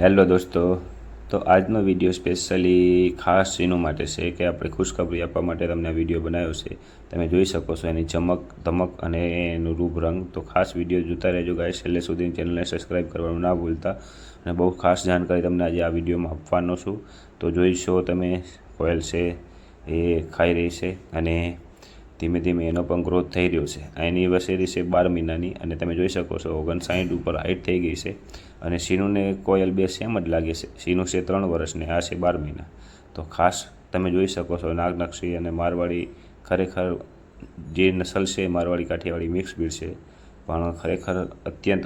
Hello દોસ્તો. તો આજનો વીડિયો સ્પેશિયલી ખાસ એનું માટે છે કે આપણે ખુશખબરી આપવા માટે તમને આ વીડિયો બનાવ્યો છે. તમે જોઈ શકો છો એની ચમક, ધમક અને એનું રૂપ રંગ. તો ખાસ વીડિયો જોતા રહેજો ગાય છેલ્લે સુધી ચેનલને સબસ્ક્રાઈબ કરવાનું ના ભૂલતા. અને બહુ ખાસ જાણકારી તમને આજે આ વિડીયોમાં આપવાનો છું. તો જોઈશો તમે, કોયલ છે, એ ખાઈ રહી છે અને ધીમે ધીમે એનો પણ ગ્રોથ થઈ રહ્યો છે. આ એનિવર્સરી છે બાર મહિનાની અને તમે જોઈ શકો છો ઓગણસાઠ ઉપર હાઈટ થઈ ગઈ છે અને સીનુને કોયલ બે સેમ જ લાગે છે. સીનું છે ત્રણ વર્ષને, આ છે બાર મહિના. તો ખાસ તમે જોઈ શકો છો નાગનક્ષી અને મારવાડી ખરેખર જે નસલ છે મારવાડી કાઠિયાવાડી મિક્સ બ્રીડ છે, પણ ખરેખર અત્યંત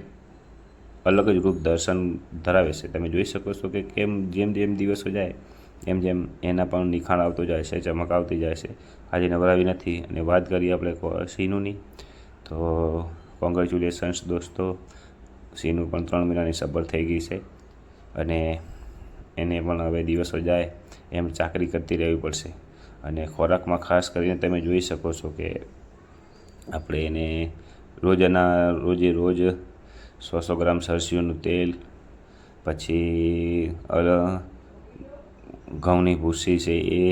અલગ જ રૂપ દર્શન ધરાવે છે. તમે જોઈ શકો છો કે કેમ જેમ જેમ દિવસો જાય, એમ જેમ એના પણ નિખાણ આવતો જાય છે, ચમક આવતી જાય છે. આજે નવરાવી નથી અને વાત કરીએ આપણે સીનુની. તો કોંગ્રેચ્યુલેશન્સ દોસ્તો. સીનું પણ ત્રણ મહિનાની સબર થઈ ગઈ છે અને એને પણ હવે દિવસો જાય એમ ચાકરી કરતી રહેવી પડશે. અને ખોરાકમાં ખાસ કરીને તમે જોઈ શકો છો કે આપણે એને રોજના રોજે રોજ સો સો ગ્રામ સરસીઓનું તેલ, પછી ઘઉંની ભૂસી છે એ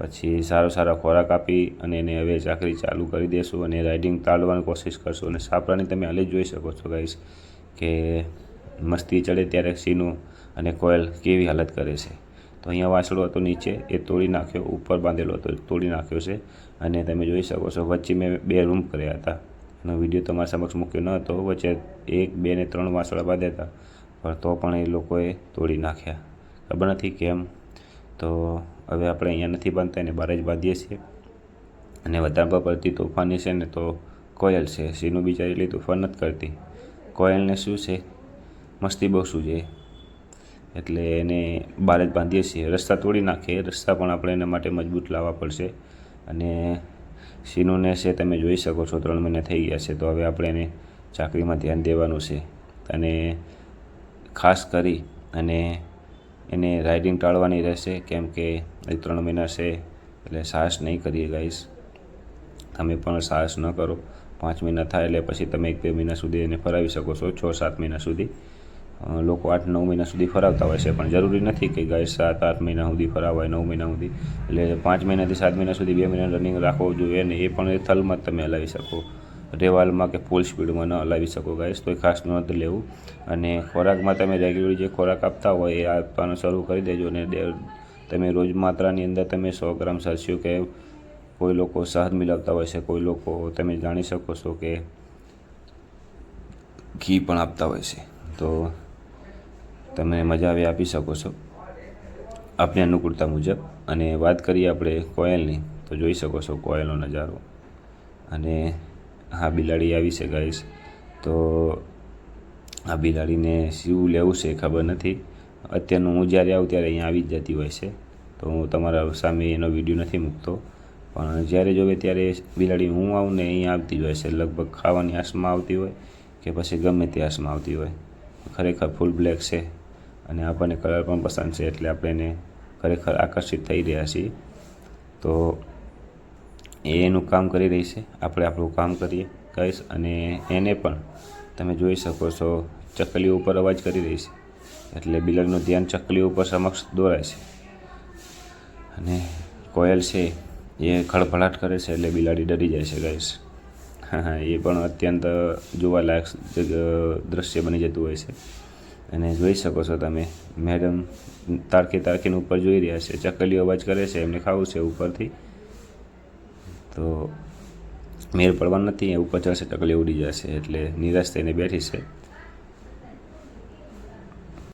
પછી સારો સારો ખોરાક આપી અને એને હવે ચાકરી ચાલુ કરી દેશું અને રાઇડિંગ તાળવાની કોશિશ કરશું. અને સાપરાની તમે હાલે જ જોઈ શકો છો ગાઈશ કે મસ્તી ચડે ત્યારે સીનું અને કોયલ કેવી હાલત કરે છે. તો અહીંયા વાસળો હતો નીચે, એ તોડી નાખ્યો, ઉપર બાંધેલો હતો, તોડી નાખ્યો છે. અને તમે જોઈ શકો છો, વચ્ચે મેં બે રૂમ કર્યા હતા. એનો વીડિયો તમારા સમક્ષ મૂક્યો ન હતો, વચ્ચે એક, બે ને ત્રણ વાસળા બાંધ્યા હતા. પણ તો પણ એ લોકોએ તોડી નાખ્યા. ખબર નથી કેમ તો હવે આપણે અહીંયા નથી બાંધતા એને બહાર જ બાંધીએ છીએ. અને વધારે પડતી તોફાની છે ને તો કોયલ છે. સીનું બિચારી એટલી તોફાન નથી કરતી. કોયલને શું છે? મસ્તી બહુ શું છે? એટલે એને બહાર જ બાંધીએ છીએ. રસ્તા તોડી નાખીએ રસ્તા પણ આપણે એના માટે મજબૂત લાવવા પડશે. અને સીનુને છે તમે જોઈ શકો છો, ત્રણ મહિના થઈ ગયા છે. તો હવે આપણે એને ચાકરીમાં ધ્યાન દેવાનું છે. અને ખાસ કરી અને એને રાઇડિંગ ટાળવાની રહેશે. કેમ કે એ ત્રણ મહિના છે, એટલે સાહસ નહીં કરીએ ગાઈશ તમે પણ સાહસ ન કરો. પાંચ મહિના થાય એટલે પછી તમે એક બે મહિના સુધી એને ફરાવી શકો છો, છ સાત મહિના સુધી. લોકો આઠ નવ મહિના સુધી ફરાવતા હોય છે, પણ જરૂરી નથી કે ગાય સાત આઠ મહિના સુધી ફરાવાય, નવ મહિના સુધી. એટલે પાંચ મહિનાથી સાત મહિના સુધી બે મહિના રનિંગ રાખવું જોઈએ ને એ પણ એ થલમાં જ તમે હલાવી શકો. રેવાલમાં કે ફૂલ સ્પીડમાં ન હલાવી શકો ગાઈશ તો એ ખાસ નોંધ લેવું. અને ખોરાકમાં તમે રેગ્યુલર જે ખોરાક આપતા હોય એ આપવાનું શરૂ કરી દેજો અને તમે રોજ માત્રાની અંદર તમે સો ગ્રામ સરસ્યું કે કોઈ લોકો શહદ મિલાવતા હોય છે, કોઈ લોકો તમે જાણી શકો છો કે ઘી પણ આપતા હોય છે. તો તમે મજા આવી આપી શકો છો આપની અનુકૂળતા મુજબ. અને વાત કરીએ આપણે કોયલની, તો જોઈ શકો છો કોયલનો નજારો. અને હા, બિલાડી આવી છે ગાઈસ તો આ બિલાડીને શું લેવું છે ખબર નથી. અત્યારનું હું જ્યારે આવું ત્યારે અહીંયા આવી જ જતી હોય છે. તો હું તમારા સામે એનો વીડિયો નથી મૂકતો. પણ જ્યારે જોવે ત્યારે બિલાડી હું આવું ને અહીંયા આવતી જ હોય છે. લગભગ ખાવાની આસમાં આવતી હોય કે પછી ગમે તે આસમાં આવતી હોય. ખરેખર ફૂલ બ્લેક છે અને આપણને કલર પણ પસંદ છે, એટલે આપણે એને ખરેખર આકર્ષિત થઈ રહ્યા છીએ. તો એ એનું કામ કરી રહી છે. આપણે આપણું કામ કરીએ કહીશ અને એને પણ તમે જોઈ શકો છો ચકલી ઉપર અવાજ કરી રહી છે. એટલે બિલાડીનું ધ્યાન ચકલી ઉપર સમક્ષ દોરાય છે. અને કોયલ છે, એ ખળભળાટ કરે છે એટલે બિલાડી ડરી જાય છે, ગાઈસ. હા હા, એ પણ અત્યંત જોવાલાયક દ્રશ્ય બની જતું હોય છે. અને જોઈ શકો છો તમે, મેડમ તારખી તારખીને ઉપર જોઈ રહ્યા છે. ચકલીઓ અવાજ કરે છે, એમને ખાવું છે ઉપરથી. તો મેર પડવા નથી ઉપર ચડશે ટકલી ઉડી જશે એટલે નિરાશ થઈને બેઠી છે.